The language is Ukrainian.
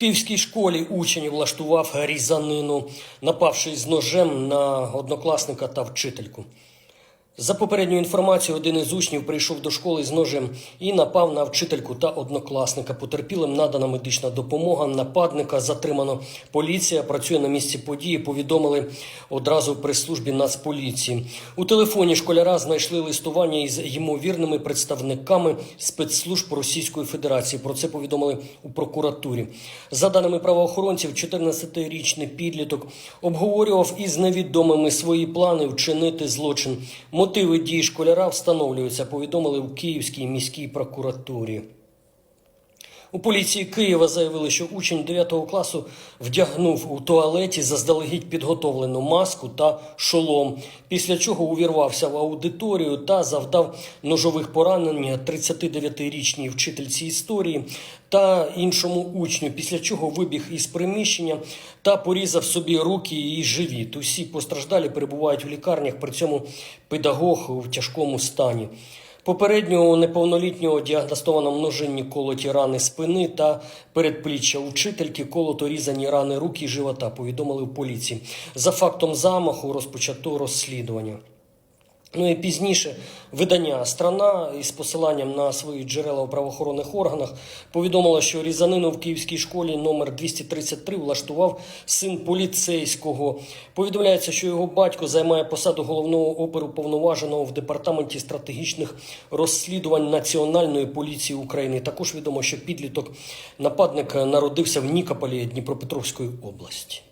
київській школі учень влаштував різанину, напавши з ножем на однокласника та вчительку. За попередньою інформацією, один із учнів прийшов до школи з ножем і напав на вчительку та однокласника. Потерпілим надана медична допомога. Нападника затримано. Поліція працює на місці події. Повідомили одразу в прес-службі Нацполіції. У телефоні школяра знайшли листування із ймовірними представниками спецслужб Російської Федерації. Про це повідомили у прокуратурі. За даними правоохоронців, 14-річний підліток обговорював із невідомими свої плани вчинити злочин. Мотиви дій школяра встановлюються, повідомили у Київській міській прокуратурі. У поліції Києва заявили, що учень 9 класу вдягнув у туалеті заздалегідь підготовлену маску та шолом, після чого увірвався в аудиторію та завдав ножових поранень 39-річній вчительці історії та іншому учню, після чого вибіг із приміщення та порізав собі руки і живіт. Усі постраждалі перебувають в лікарнях, при цьому педагог у тяжкому стані. Попередньо у неповнолітнього діагностовано множинні колоті рани спини та передпліччя. учительки, колото різані рани рук і живота, повідомили в поліції. За фактом замаху розпочато розслідування. Ну і пізніше видання Страна із посиланням на свої джерела у правоохоронних органах повідомило, що різанину в київській школі номер 233 влаштував син поліцейського. Повідомляється, що його батько займає посаду головного оперуповноваженого в департаменті стратегічних розслідувань Національної поліції України. Також відомо, що підліток нападник народився в Нікополі Дніпропетровської області.